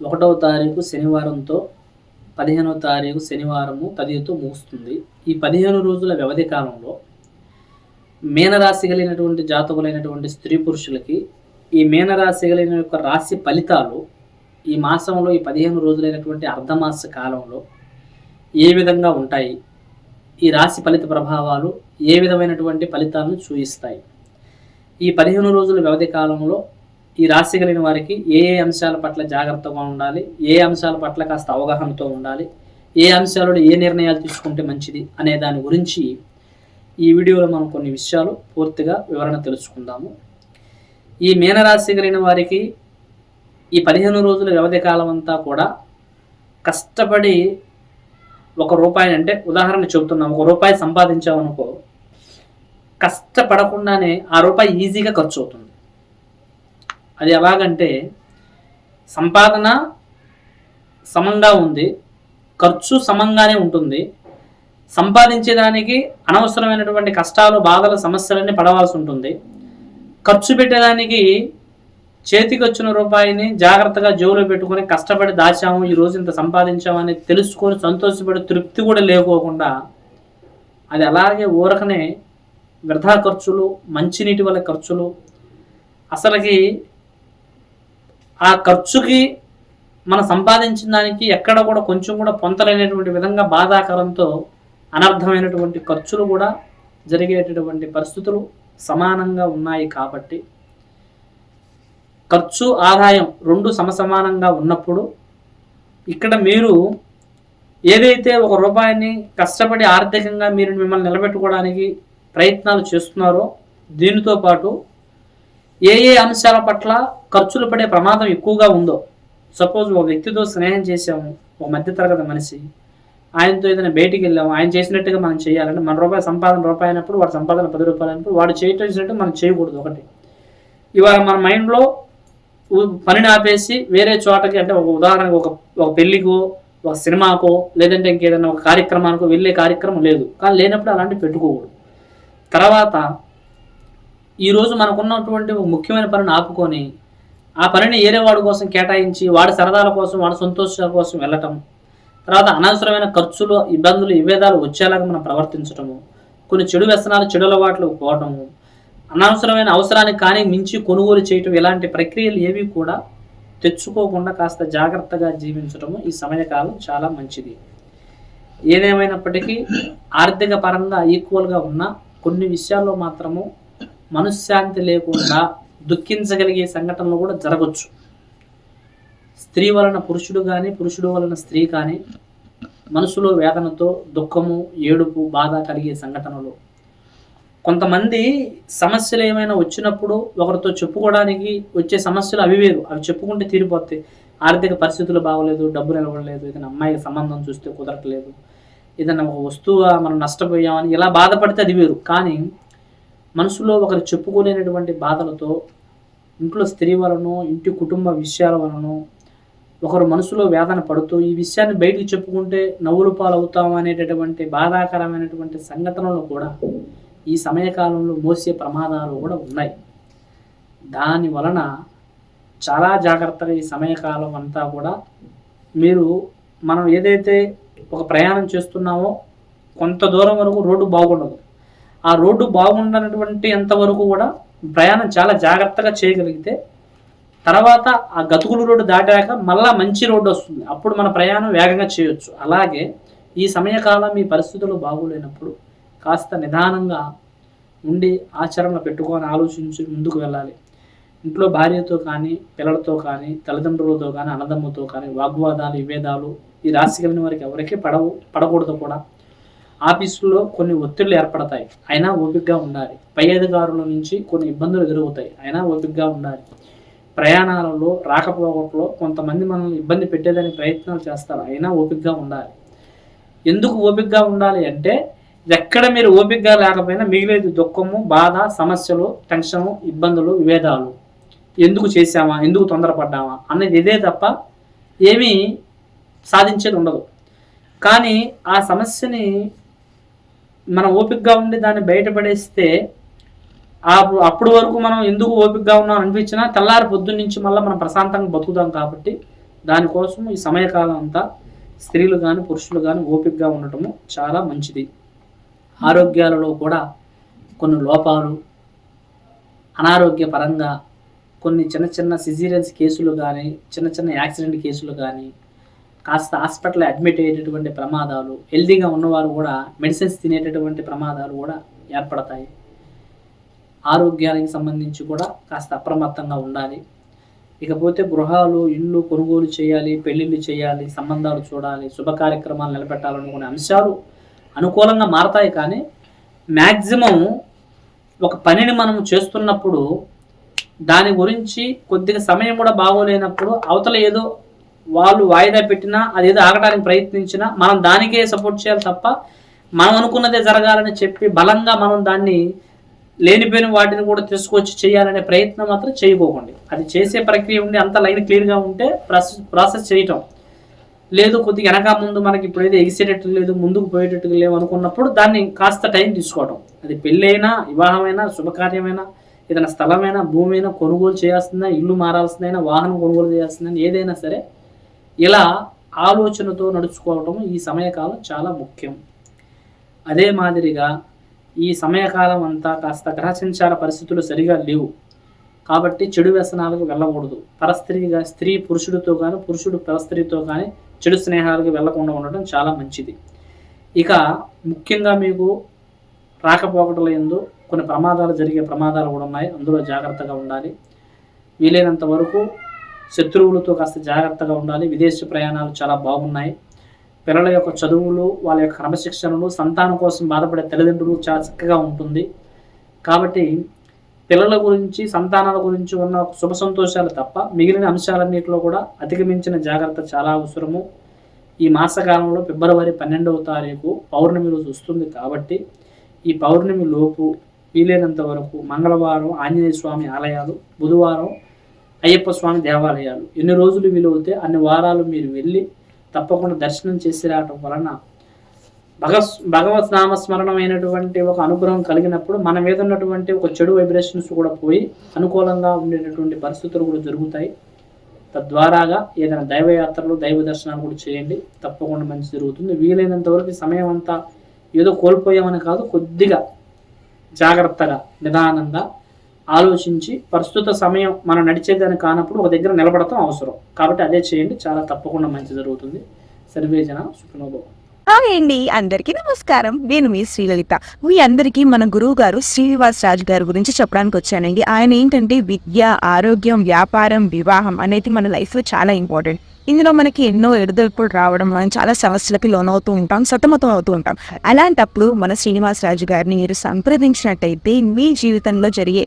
ఒకటవ తారీఖు శనివారంతో పదిహేనవ తారీఖు శనివారము తదితో ముగుస్తుంది. ఈ పదిహేను రోజుల వ్యవధి కాలంలో మీనరాశి కలిగినటువంటి జాతకులైనటువంటి స్త్రీ పురుషులకి ఈ మీనరాశి కలిగిన యొక్క రాశి ఫలితాలు ఈ మాసంలో ఈ పదిహేను రోజులైనటువంటి అర్ధమాస కాలంలో ఏ విధంగా ఉంటాయి? ఈ రాశి ఫలిత ప్రభావాలు ఏ విధమైనటువంటి ఫలితాలను చూపిస్తాయి ఈ పదిహేను రోజుల వ్యవధి కాలంలో ఈ రాశి కలిగిన వారికి ఏ ఏ అంశాల పట్ల జాగ్రత్తగా ఉండాలి ఏ అంశాల పట్ల కాస్త అవగాహనతో ఉండాలి ఏ అంశాలలో ఏ నిర్ణయాలు తీసుకుంటే మంచిది అనే దాని గురించి ఈ వీడియోలో మనం కొన్ని విషయాలు పూర్తిగా వివరణ తెలుసుకుందాము. ఈ మీనరాశి కలిగిన వారికి ఈ పదిహేను రోజుల వ్యవధి కాలం అంతా కూడా కష్టపడి ఒక రూపాయి అంటే ఉదాహరణ చెబుతున్నాం ఒక రూపాయి సంపాదించామనుకో కష్టపడకుండానే ఆ రూపాయి ఈజీగా ఖర్చు అవుతుంది. అది ఎలాగంటే సంపాదన సమంగా ఉంది ఖర్చు సమంగానే ఉంటుంది. సంపాదించేదానికి అనవసరమైనటువంటి కష్టాలు బాధలు సమస్యలన్నీ పడవలసి ఉంటుంది. ఖర్చు పెట్టేదానికి చేతికి వచ్చిన రూపాయిని జాగ్రత్తగా జోబులో పెట్టుకొని కష్టపడి దాచాము ఈ రోజు ఇంత సంపాదించామని తెలుసుకొని సంతోషపడి తృప్తి కూడా లేకోకుండా అది అలాగే ఊరకనే వృధా ఖర్చులు మంచినీటి వల్ల ఖర్చులు అసలుకి ఆ ఖర్చుకి మనం సంపాదించిన దానికి ఎక్కడ కూడా కొంచెం కూడా పొంతలేనటువంటి విధంగా బాధాకరంతో అనర్థమైనటువంటి ఖర్చులు కూడా జరిగేటటువంటి పరిస్థితులు సమానంగా ఉన్నాయి కాబట్టి ఖర్చు ఆదాయం రెండు సమసమానంగా ఉన్నప్పుడు ఇక్కడ మీరు ఏదైతే ఒక రూపాయిని కష్టపడి ఆర్థికంగా మీరు మిమ్మల్ని నిలబెట్టుకోవడానికి ప్రయత్నాలు చేస్తున్నారో దీనితో పాటు ఏ ఏ అంశాల పట్ల ఖర్చులు పడే ప్రమాదం ఎక్కువగా ఉందో సపోజ్ ఒక వ్యక్తితో స్నేహం చేసాము ఒక మధ్యతరగతి మనిషి ఆయనతో ఏదైనా బయటికి వెళ్ళాము ఆయన చేసినట్టుగా మనం చేయాలంటే మన రూపాయల సంపాదన రూపాయి అయినప్పుడు వాడు సంపాదన పది రూపాయలు అయినప్పుడు వాడు చేయటం మనం చేయకూడదు ఒకటి. ఇవాళ మన మైండ్లో పనిని ఆపేసి వేరే చోటకి అంటే ఒక ఉదాహరణకు ఒక ఒక పెళ్ళికో ఒక సినిమాకో లేదంటే ఇంకేదైనా ఒక కార్యక్రమానికో వెళ్ళే కార్యక్రమం లేదు. కానీ లేనప్పుడు అలాంటివి పెట్టుకోకూడదు. తర్వాత ఈరోజు మనకున్నటువంటి ఒక ముఖ్యమైన పనిని ఆపుకొని ఆ పనిని ఏరే వాడి కోసం కేటాయించి వాడి సరదాల కోసం వాడి సంతోషాల కోసం వెళ్ళటం. తర్వాత అనవసరమైన ఖర్చులు ఇబ్బందులు విభేదాలు వచ్చేలాగా మనం ప్రవర్తించటము. కొన్ని చెడు వ్యసనాలు చెడు అలవాట్లు పోవటము. అనవసరమైన అవసరానికి కానీ మించి కొనుగోలు చేయటం ఇలాంటి ప్రక్రియలు ఏవి కూడా తెచ్చుకోకుండా కాస్త జాగ్రత్తగా జీవించటము ఈ సమయకాలం చాలా మంచిది. ఏదేమైనప్పటికీ ఆర్థిక పరంగా ఈక్వల్గా ఉన్న కొన్ని విషయాల్లో మాత్రము మనశ్శాంతి లేకుండా దుఃఖించగలిగే సంఘటనలు కూడా జరగవచ్చు స్త్రీ వలన పురుషుడు కానీ పురుషుడు వలన స్త్రీ కానీ మనసులో వేదనతో దుఃఖము ఏడుపు బాధ కలిగే సంఘటనలు. కొంతమంది సమస్యలు ఏమైనా వచ్చినప్పుడు ఒకరితో చెప్పుకోవడానికి వచ్చే సమస్యలు అవి వేరు. అవి చెప్పుకుంటే తీరిపోతాయి. ఆర్థిక పరిస్థితులు బాగోలేదు డబ్బు నిలవడలేదు ఏదైనా అమ్మాయికి సంబంధం చూస్తే కుదరట్లేదు ఏదైనా ఒక వస్తువు మనం నష్టపోయామని ఇలా బాధపడితే అది వేరు. కానీ మనసులో ఒకరు చెప్పుకోలేనటువంటి బాధలతో ఇంట్లో స్త్రీ వలనో ఇంటి కుటుంబ విషయాల వలనో ఒకరు మనసులో వేదన పడుతూ ఈ విషయాన్ని బయటికి చెప్పుకుంటే నవ్వులు పాలవుతాం అనేటటువంటి బాధాకరమైనటువంటి సంఘటనలు కూడా ఈ సమయకాలంలో మోసే ప్రమాదాలు కూడా ఉన్నాయి. దాని వలన చాలా జాగ్రత్తగా ఈ సమయకాలం అంతా కూడా మీరు మనం ఏదైతే ఒక ప్రయాణం చేస్తున్నామో కొంత దూరం వరకు రోడ్డు బాగుండదు. ఆ రోడ్డు బాగుండనటువంటి అంతవరకు కూడా ప్రయాణం చాలా జాగ్రత్తగా చేయగలిగితే తర్వాత ఆ గతుకులు రోడ్డు దాటాక మళ్ళా మంచి రోడ్డు వస్తుంది. అప్పుడు మన ప్రయాణం వేగంగా చేయొచ్చు. అలాగే ఈ సమయకాలం మీ పరిస్థితులు బాగోలేనప్పుడు కాస్త నిదానంగా ఉండి ఆచరణలో పెట్టుకొని ఆలోచించి ముందుకు వెళ్ళాలి. ఇంట్లో భార్యతో కానీ పిల్లలతో కానీ తల్లిదండ్రులతో కానీ అన్నదమ్ముతో కానీ వాగ్వాదాలు విభేదాలు ఈ రాశి కలిగిన వారికి ఎవరికి పడవు పడకూడదు కూడా. ఆఫీసులో కొన్ని ఒత్తిళ్ళు ఏర్పడతాయి. అయినా ఓపికగా ఉండాలి. పై అధికారుల నుంచి కొన్ని ఇబ్బందులు ఎదురవుతాయి. అయినా ఓపికగా ఉండాలి. ప్రయాణాలలో రాకపోకట్లో కొంతమంది మనల్ని ఇబ్బంది పెట్టేదానికి ప్రయత్నాలు చేస్తారు. అయినా ఓపికగా ఉండాలి. ఎందుకు ఓపికగా ఉండాలి అంటే ఎక్కడ మీరు ఓపికగా లేకపోయినా మిగిలేదు దుఃఖము బాధ సమస్యలు టెన్షను ఇబ్బందులు విభేదాలు. ఎందుకు చేసామా ఎందుకు తొందరపడ్డామా? అనేది ఇదే తప్ప ఏమీ సాధించేది ఉండదు. కానీ ఆ సమస్యని మనం ఓపికగా ఉండి దాన్ని బయటపడేస్తే అప్పుడు వరకు మనం ఎందుకు ఓపికగా ఉన్నాం అనిపించినా తెల్లారి పొద్దున్న నుంచి మళ్ళీ మనం ప్రశాంతంగా బతుకుతాం కాబట్టి దానికోసం ఈ సమయకాలం అంతా స్త్రీలు కానీ పురుషులు కానీ ఓపికగా ఉండటము చాలా మంచిది. ఆరోగ్యాలలో కూడా కొన్ని లోపాలు అనారోగ్య పరంగా కొన్ని చిన్న చిన్న సిజీరియన్స్ కేసులు కానీ చిన్న చిన్న యాక్సిడెంట్ కేసులు కానీ కాస్త హాస్పిటల్ అడ్మిట్ అయ్యేటటువంటి ప్రమాదాలు హెల్తీగా ఉన్నవారు కూడా మెడిసిన్స్ తినేటటువంటి ప్రమాదాలు కూడా ఏర్పడతాయి. ఆరోగ్యానికి సంబంధించి కూడా కాస్త అప్రమత్తంగా ఉండాలి. ఇకపోతే గృహాలు ఇల్లు కొనుగోలు చేయాలి పెళ్ళిళ్ళు చేయాలి సంబంధాలు చూడాలి శుభ కార్యక్రమాలు నిలబెట్టాలనుకునే అంశాలు అనుకూలంగా మారతాయి కానీ మ్యాక్సిమం ఒక పనిని మనం చేస్తున్నప్పుడు దాని గురించి కొద్దిగా సమయం కూడా బాగోలేనప్పుడు అవతల ఏదో వాళ్ళు వాయిదా పెట్టినా అదేదో ఆగడానికి ప్రయత్నించినా మనం దానికే సపోర్ట్ చేయాలి తప్ప మనం అనుకున్నదే జరగాలని చెప్పి బలంగా మనం దాన్ని లేనిపోయిన వాటిని కూడా తీసుకొచ్చి చేయాలనే ప్రయత్నం మాత్రం చేయకోకండి. అది చేసే ప్రక్రియ ఉండి అంత లైన్ క్లియర్గా ఉంటే ప్రాసెస్ ప్రాసెస్ చేయటం. లేదు కొద్దిగా వెనక ముందు మనకి ఇప్పుడు ఏదో ఎగిసేటట్టు లేదు ముందుకు పోయేటట్టు లేవు అనుకున్నప్పుడు దాన్ని కాస్త టైం తీసుకోవడం అది పెళ్ళైనా వివాహమైనా శుభకార్యమైనా ఏదైనా స్థలమైనా భూమి అయినా కొనుగోలు చేయాల్సిందా ఇల్లు మారాల్సిందైనా వాహనం కొనుగోలు చేయాల్సిందని ఏదైనా సరే ఇలా ఆలోచనతో నడుచుకోవటం ఈ సమయకాలం చాలా ముఖ్యం. అదే మాదిరిగా ఈ సమయకాలం అంతా కాస్త గ్రహ సంచార పరిస్థితులు సరిగా లేవు. కాబట్టి చెడు వ్యసనాలకు వెళ్ళకూడదు. పరస్త్రీగా స్త్రీ పురుషుడితో కానీ పురుషుడు పరస్త్రీతో కానీ చెడు స్నేహాలకు వెళ్ళకుండా ఉండటం చాలా మంచిది. ఇక ముఖ్యంగా మీకు రాకపోకటల ఎందు కొన్ని ప్రమాదాలు జరిగే ప్రమాదాలు కూడా ఉన్నాయి. అందులో జాగ్రత్తగా ఉండాలి. వీలైనంత వరకు శత్రువులతో కాస్త జాగ్రత్తగా ఉండాలి. విదేశీ ప్రయాణాలు చాలా బాగున్నాయి. పిల్లల యొక్క చదువులు వాళ్ళ యొక్క క్రమశిక్షణలు సంతానం కోసం బాధపడే తల్లిదండ్రులు చాలా చక్కగా ఉంటుంది. కాబట్టి పిల్లల గురించి సంతానాల గురించి ఉన్న శుభ సంతోషాలు తప్ప మిగిలిన అంశాలన్నింటిలో కూడా అధిగమించిన జాగ్రత్త చాలా అవసరము. ఈ మాసకాలంలో ఫిబ్రవరి పన్నెండవ తారీఖు పౌర్ణమి రోజు వస్తుంది కాబట్టి ఈ పౌర్ణమి లోపు వీలైనంత వరకు మంగళవారం ఆంజనేయ స్వామి ఆలయాలు బుధవారం అయ్యప్ప స్వామి దేవాలయాలు. ఎన్ని రోజులు వీలవుతే అన్ని వారాలు మీరు వెళ్ళి తప్పకుండా దర్శనం చేసి రావటం వలన భగవత్ భగవత్ నామస్మరణమైనటువంటి ఒక అనుగ్రహం కలిగినప్పుడు మన మీద ఉన్నటువంటి ఒక చెడు వైబ్రేషన్స్ కూడా పోయి అనుకూలంగా ఉండేటటువంటి పరిస్థితులు కూడా జరుగుతాయి. తద్వారాగా ఏదైనా దైవయాత్రలు దైవ దర్శనాలు కూడా చేయండి. తప్పకుండా మంచి జరుగుతుంది. వీలైనంత వరకు సమయం అంతా ఏదో కోల్పోయామని కాదు కొద్దిగా జాగ్రత్తగా నిదానంగా ఆలోచించి ప్రస్తుత సమయం మనం నడిచేదాన్ని కానప్పుడు ఒక దగ్గర నిలబడటం అవసరం. కాబట్టి అదే చేయండి. చాలా తప్పకుండా మంచి జరుగుతుంది. సర్వేజన సుఖనోభవం హాయ్ అండి. అందరికీ నమస్కారం. నేను మీ శ్రీలలిత. మీ అందరికీ మన గురువు గారు శ్రీనివాస్ రాజు గారి గురించి చెప్పడానికి వచ్చానండి. ఆయన ఏంటంటే విద్య ఆరోగ్యం వ్యాపారం వివాహం అనేది మన లైఫ్లో చాలా ఇంపార్టెంట్ ఇందులో మనకి ఎన్నో ఎడుదొడుపులు రావడం మనం చాలా సమస్యలకి లోనవుతూ ఉంటాం సతమతం అవుతూ ఉంటాం. అలాంటప్పుడు మన శ్రీనివాస్ రాజు గారిని మీరు సంప్రదించినట్టయితే మీ జీవితంలో జరిగే